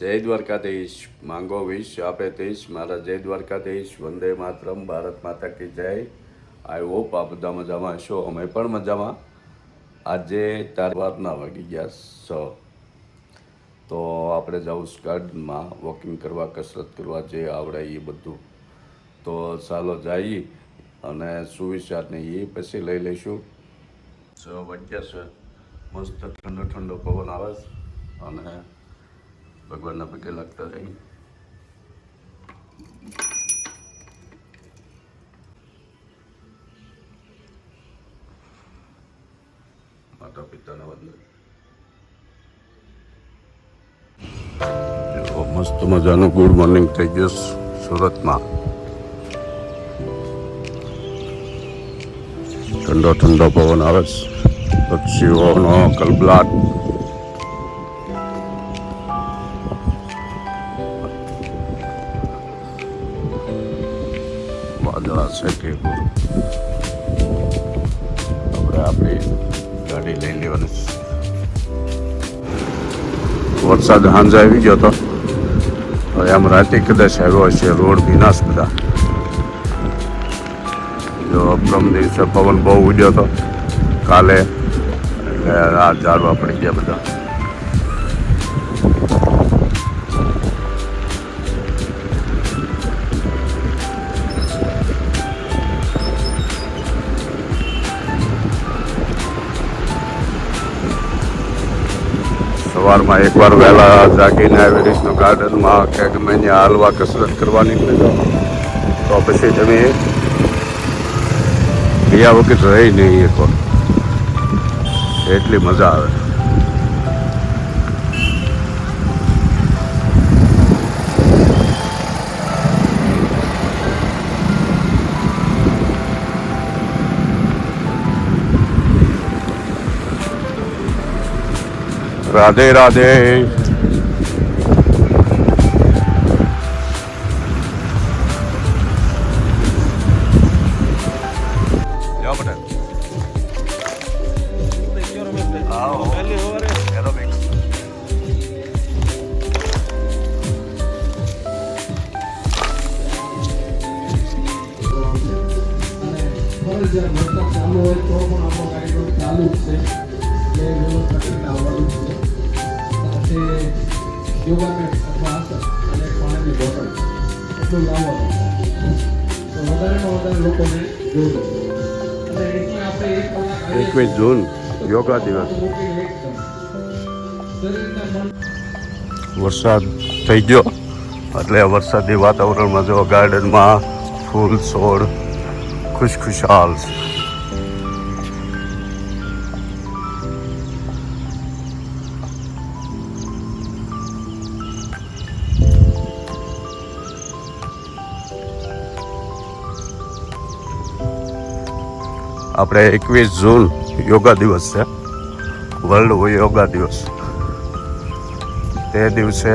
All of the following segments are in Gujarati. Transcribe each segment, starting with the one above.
જય દ્વારકાધીશ, માંગો વિશ, આપે તેશ. મારા જય દ્વારકાધીશ, વંદે માતરમ, ભારત માતા કી જય. આઈ હોપ આ બધા મજામાં હશો. અમે પણ મજામાં. આજે ચાર વારના વાગી ગયા સ. તો આપણે જવું ગાર્ડનમાં વોકિંગ કરવા, કસરત કરવા જે આવડે એ બધું. તો ચાલો જઈએ અને સુવિચારને એ પછી લઈ લઈશું. છ વાગ્યા છે મસ્ત ઠંડો ઠંડો પવન આવે અને ભગવાનના પગે લાગતા રહી. માતા પિતાના વંદન મસ્ત મજાનું ગુડ મોર્નિંગ થઈ ગયું સુરતમાં. ઠંડો ઠંડો પવન આવે છે. પક્ષીઓનો કલબલાટ. છે કે આપણે આપણી ગાડી લઈ લેવાની વરસાદ હાંજ આવી ગયો તો. હવે આમ રાતે કદાચ આવ્યો હશે, રોડ ભીનાશ બધા. જો પ્રમ દિવસે પવન બહુ ઉડ્યો હતો કાલે એટલે આ ઝાડવા પડી ગયા બધા. સવારમાં એકવાર વહેલા જાગીને આવી રીતનું ગાર્ડનમાં કે ગમે ત્યાં હાલવા કસરત કરવાની તો. પછી તમે ગયા વખત રહી નહીં એક વાર એટલી મજા આવે. રાધે રાધે એટલું લાવવાનું તો વધારેમાં વધારે લોકોને આવીએ એકવીસ જૂન, યોગા દિવસ. વરસાદ થઈ ગયો. એટલે વરસાદી વાતાવરણમાં જો ગાર્ડનમાં ફૂલ છોડ, ખુશખુશાલ. છે આપણે એકવીસ જૂન યોગા દિવસ છે. વર્લ્ડ યોગા દિવસ. તે દિવસે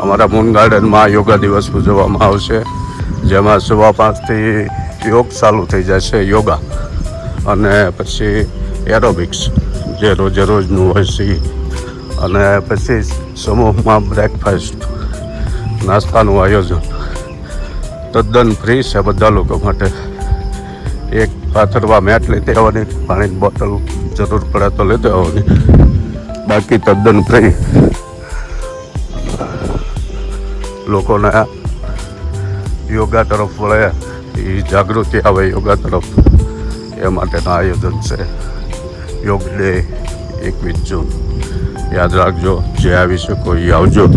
અમારા મૂન ગાર્ડનમાં યોગા દિવસ ઉજવવામાં આવશે. જેમાં સવા પાંચથી યોગ ચાલુ થઈ જશે, યોગા. અને પછી એરોબિક્સ જે રોજે રોજનું હોય છે. અને પછી સમૂહમાં બ્રેકફાસ્ટ નાસ્તાનું આયોજન. તદ્દન ફ્રી છે બધા લોકો માટે. એક પાથરવા મેટ લેતી આવવાની પાણીની બોટલ જરૂર પડે તો લેતી આવવાની બાકી તદ્દન ફ્રી લોકોને યોગા તરફ વળે, એ જાગૃતિ આવે યોગા તરફ. એ માટેનું આયોજન છે. યોગ ડે, એકવીસ જૂન. યાદ રાખજો, જે આવી શકો એ આવજો.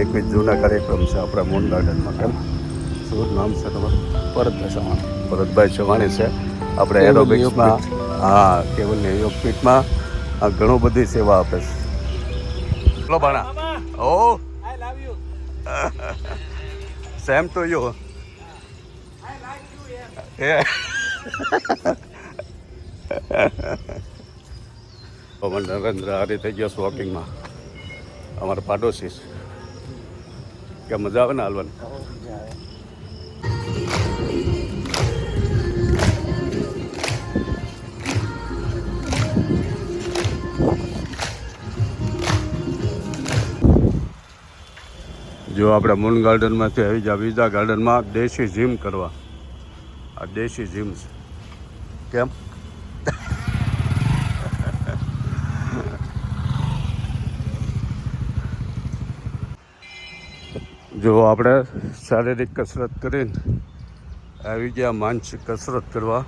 એકવીસ જૂના કાર્યક્રમ છે આપણા મૂન ગાર્ડનમાં કેમ? શું નામ છે તમારું? ભરતભાઈ સમાન ભરતભાઈ ચવાણી છે. આપણે એરોબિક્સમાં. હા કેવલ યોગપીઠમાં આ ઘણું બધી સેવા આપે છે. ચલો ભાણા. ઓ સેમ ટુ યુ એ પવન નરેન્દ્ર આ રીતે ગયો છે વોકિંગમાં અમારા પાડોશી કે મજા આવે ને હાલવાની? જો આપણે મૂન ગાર્ડનમાંથી આવી જાય બીજા ગાર્ડનમાં દેશી જીમ કરવા. આ દેશી જીમ છે. કેમ? જો આપણે શારીરિક કસરત કરીને આવી ગયા માનસિક કસરત કરવા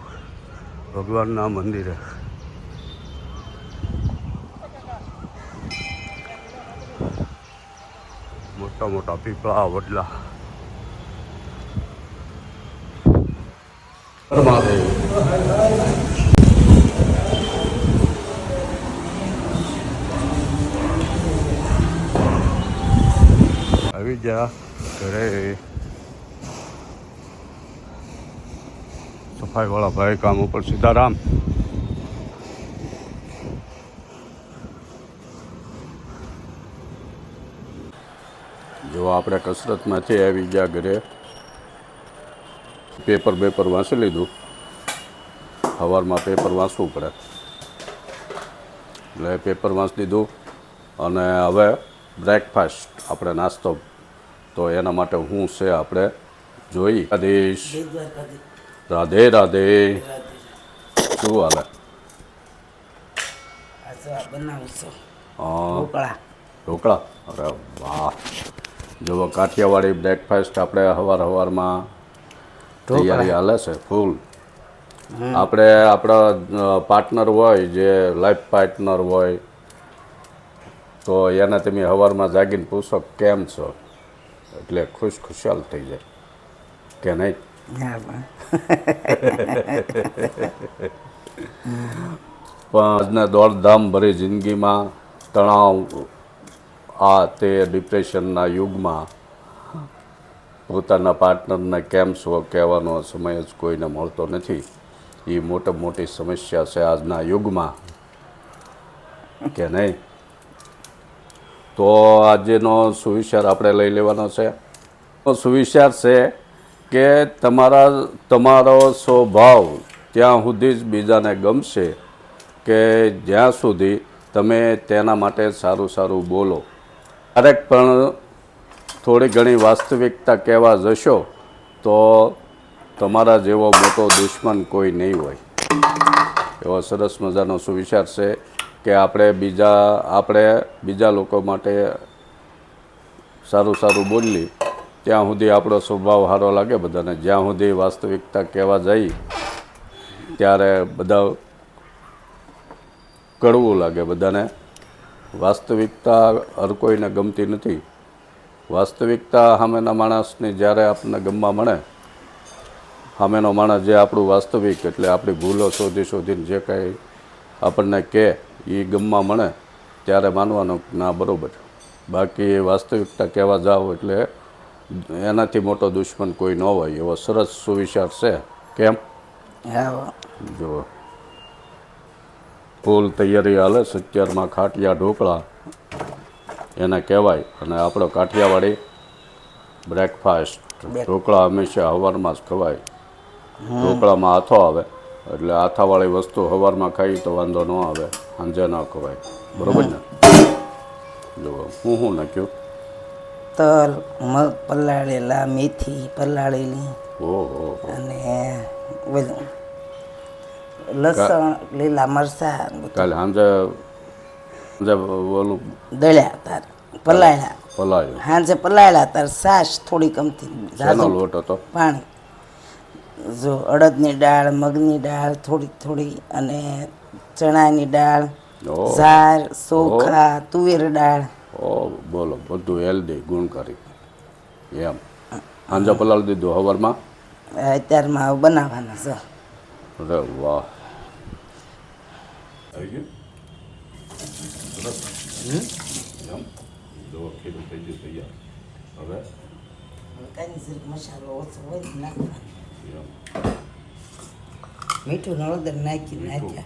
ભગવાનના મંદિરે. મોટા મોટા પીપળા વડલા. આવી જા ઘરે સફાઈ વાળા ભાઈ કામ ઉપર સીતારામ. જો આપણે કસરતમાંથી આવી ગયા ઘરે, પેપર બેપર વાંચી લીધું. સવારમાં પેપર વાંચવું પડે. એટલે પેપર વાંચી લીધું અને હવે બ્રેકફાસ્ટ આપણે નાસ્તો. તો એના માટે હું છે આપણે જોઈ. આદેશ રાધે રાધે. શું હાલે? ઢોકળા. અરે વાહ. જો કાઠિયાવાડી બ્રેકફાસ્ટ આપણે સવાર હવારમાં તૈયારી હાલે છે ફૂલ. આપણે આપણા પાર્ટનર હોય જે લાઈફ પાર્ટનર હોય તો એને તમે સવારમાં જાગીને પૂછો કેમ છો? એટલે ખુશ ખુશાલ થઈ જાય. કે નહીં? પણ આજના દોડધામ ભરી જિંદગીમાં તણાવ, આ તે ડિપ્રેશનના યુગમાં પોતાના પાર્ટનરને કેમ સો કહેવાનો સમય જ કોઈને મળતો નથી. એ મોટા મોટી સમસ્યા છે આજના યુગમાં. કે નહીં? તો આજનો સુવિચાર આપણે લઈ લેવાનો છે. સુવિચાર છે કે તમારા, તમારો સ્વભાવ ત્યાં સુધી જ બીજાને ગમશે કે જ્યાં સુધી તમે તેના માટે સારું સારું બોલો. ક્યારેક પણ થોડી ઘણી વાસ્તવિકતા કહેવા જશો તો તમારા જેવો મોટો દુશ્મન કોઈ નહીં હોય. એવો સરસ મજાનો સુવિચાર છે કે આપણે બીજા આપણે બીજા લોકો માટે સારું સારું બોલી ત્યાં સુધી આપણો સ્વભાવ સારો લાગે બધાને, જ્યાં સુધી વાસ્તવિકતા કહેવા જઈ, ત્યારે બધા કડવું લાગે બધાને. વાસ્તવિકતા હર કોઈને ગમતી નથી. વાસ્તવિકતા સામેના માણસની જ્યારે આપણને ગમવા મળે, સામેનો માણસ જે આપણું વાસ્તવિક એટલે આપણી ભૂલો શોધી શોધીને જે કાંઈ આપણને કહે એ ગમવા મળે, ત્યારે માનવાનું ના, બરાબર. બાકી વાસ્તવિકતા કહેવા જાઓ એટલે એનાથી મોટો દુશ્મન કોઈ ન હોય એવો સરસ સુવિચાર છે. કેમ? હા. જો ફૂલ તૈયારી હાલે સત્યારમાં ખાટિયા ઢોકળા એને કહેવાય. અને આપણો કાઠિયાવાડી બ્રેકફાસ્ટ ઢોકળા હંમેશા સવારમાં જ ખવાય. ઢોકળામાં હાથો આવે એટલે હાથાવાળી વસ્તુ સવારમાં ખાઈ તો વાંધો ન આવે. સાંજે ન ખવાય. બરોબર ને? જો હું શું નાખ્યું? તલ મગ પલાળેલા મેથી પલાળેલી અને બધું લસણ લીલા મરચાં કાલે સાંજે ઓલું દળ્યા તાર પલાળ્યા. પલાયું સાંજે પલાળ્યા તાર સાસ થોડી શેનો લોટ હતો? પાણી. જો અડદની દાળ મગની દાળ થોડી થોડી અને ચણાની દાળ. ઝાર સોખા તુવેર દાળ. બોલો બધું હેલ્ધી ગુણકારી. એમ. સાંજે પલાળી દીધું હવારમાં અત્યારમાં બનાવવાના છે. અરે વાહ. આવી ગયું? હવે? મસાલો ઓછો હોય નાખવાનો. મીઠું હળદર નાખી. નાખ્યા.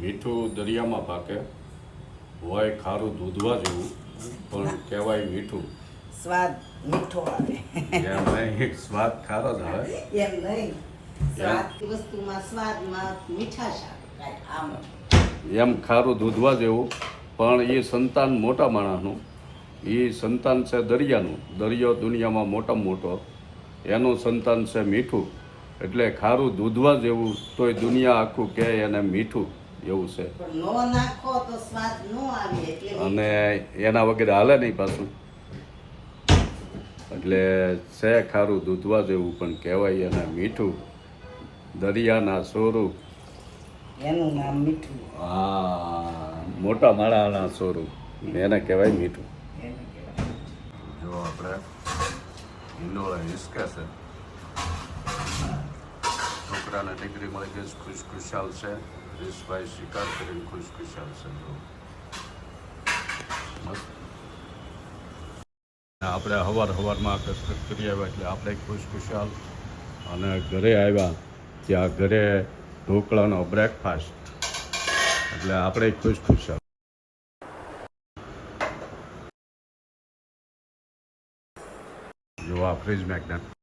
મીઠું દરિયામાં પાકે. હોય ખારું દૂધવા જેવું પણ કહેવાય મીઠું. સ્વાદ મીઠો આવે. એમ નહીં સ્વાદ ખારો જ આવે. એમ નહીં. સ્વાદ વસ્તુમાં સ્વાદમાં મીઠાશ આવે આમ. એમ ખારું દૂધવા જેવું પણ એ સંતાન મોટા માણસનું એ સંતાન છે દરિયાનું. દરિયો દુનિયામાં મોટામાં મોટો. એનું સંતાન છે મીઠું. એટલે ખારું દૂધવા જેવું તોય દુનિયા આખું કહે એને મીઠું. એવું છે. પણ નો નાખો તો સ્વાદ નો આવે એટલે અને એના વગેરે હાલે નહીં પાછું. એટલે છે ખારું દૂધવા જેવું પણ કહેવાય એને મીઠું. દરિયાના સ્વરૂપ એનું નામ મીઠું. હા મોટા માળાના સ્વરૂપ એને કહેવાય મીઠું. જો આપણે હિંડોળા હિસકે છે. છોકરાને ડિગ્રી મળી ગઈ ખુશ ખુશાલ છે હિસભાઈ શિકાર કરીને ખુશ ખુશાલ છે. આપણે હવાર હવારમાં કસરત કરી આવ્યા એટલે આપણે ખુશ ખુશાલ અને ઘરે આવ્યા ત્યાં ઘરે ઢોકળાનો બ્રેકફાસ્ટ એટલે આપણે ખુશ ખુશાલ જો આ ફ્રીજ મેગ્નેટ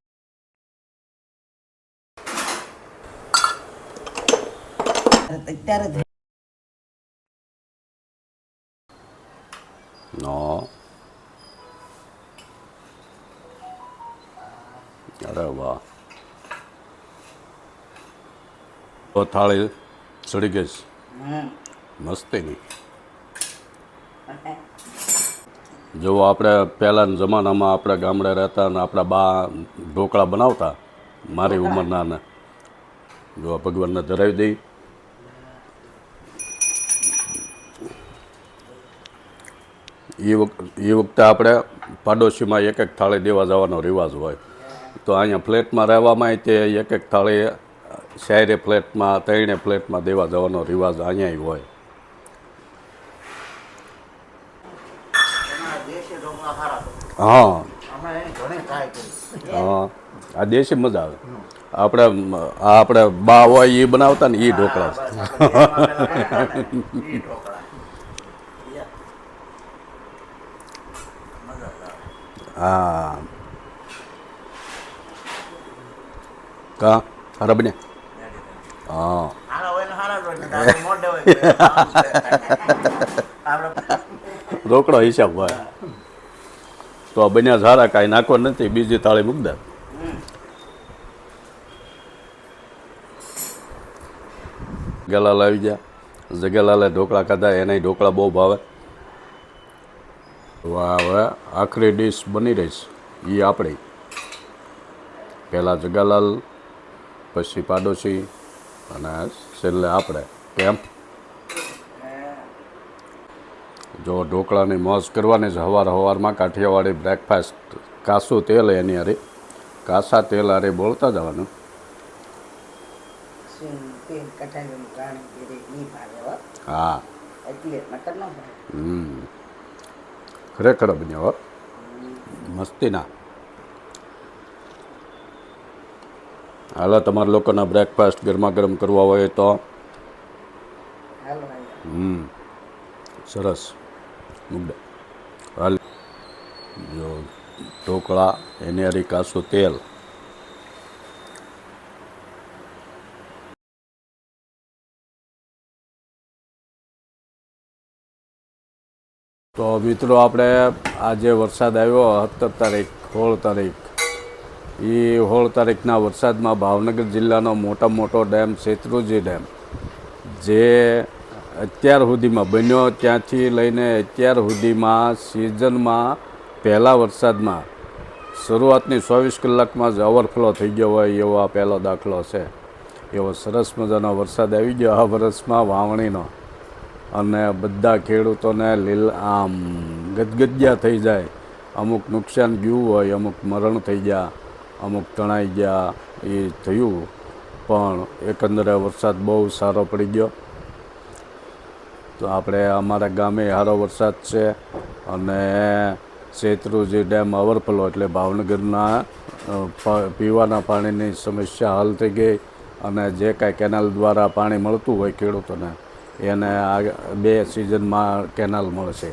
અત્યારે નો અરે વાહ તો થાળી ચડી ગઈ. મસ્તીની જો આપણે પહેલાંના જમાનામાં આપણે ગામડે રહેતા અને આપણા બા ઢોકળા બનાવતા મારી ઉંમરના ને. જો ભગવાનને ધરાવી દઈ. એ વખતે એ વખતે આપણે પાડોશીમાં એક એક થાળી દેવા જવાનો રિવાજ હોય. તો અહીંયા ફ્લેટમાં રહેવામાં તે એક એક થાળી શાયરે ફ્લેટમાં ત્રણે ફ્લેટમાં દેવા જવાનો રિવાજ અહીંયા હોય. હા. હા. આ દેશી મજા આવે. આપણે આ આપણે બા હોય એ બનાવતા ને એ ઢોકળા. હા કા હારા બન્યા હા રોકડો હિસાબ હોય તો આ બન્યા સારા કાંઈ નાખો નથી બીજી થાળી મૂક દે જગલાલ આવી ગયા જગલાલે ઢોકળા ખાધા એનાય ઢોકળા બહુ ભાવે વાહ હવે આખરી ડીશ બની રહીશ એ આપણી. પહેલાં જગાલાલ પછી પાડોશી અને છેલ્લે આપણે. કેમ? જો ઢોકળાની મોજ કરવાની છે હવાર હવારમાં કાઠિયાવાડી બ્રેકફાસ્ટ કાસું તેલ એની હારે. કાસા તેલ હારે બોલતા જવાનું. હો. હમ. ખરેખર હો મસ્તીના હાલો તમારા લોકોના બ્રેકફાસ્ટ ગરમા ગરમ કરવા હોય તો હમ સરસ હાલ જો ઢોકળા એની હારી કાસું તેલ તો મિત્રો, આપણે આજે વરસાદ આવ્યો, સત્તર તારીખ, સોળ તારીખ એ સોળ તારીખના વરસાદમાં ભાવનગર જિલ્લાનો મોટા મોટો ડેમ, શેત્રુજી ડેમ, જે અત્યાર સુધીમાં બન્યો, ત્યાંથી લઈને અત્યાર સુધીમાં સિઝનમાં પહેલાં વરસાદમાં શરૂઆતની ચોવીસ કલાકમાં જ ઓવરફ્લો થઈ ગયો હોય એવો આ પહેલો દાખલો છે. એવો સરસ મજાનો વરસાદ આવી ગયો આ વર્ષમાં વાવણીનો. અને બધા ખેડૂતોને લીલ આમ ગદગદિયા થઈ જાય. અમુક નુકસાન ગયું હોય, અમુક મરણ થઈ ગયા, અમુક તણાઈ ગયા, એ થયું. પણ એકંદરે વરસાદ બહુ સારો પડી ગયો. તો આપણે અમારા ગામે સારો વરસાદ છે અને શેત્રુજી ડેમ ઓવરફ્લો એટલે ભાવનગરના પીવાના પાણીની સમસ્યા હલ થઈ ગઈ અને જે કાંઈ કેનાલ દ્વારા પાણી મળતું હોય ખેડૂતોને એને આ બે સિઝનમાં કેનાલ મળશે.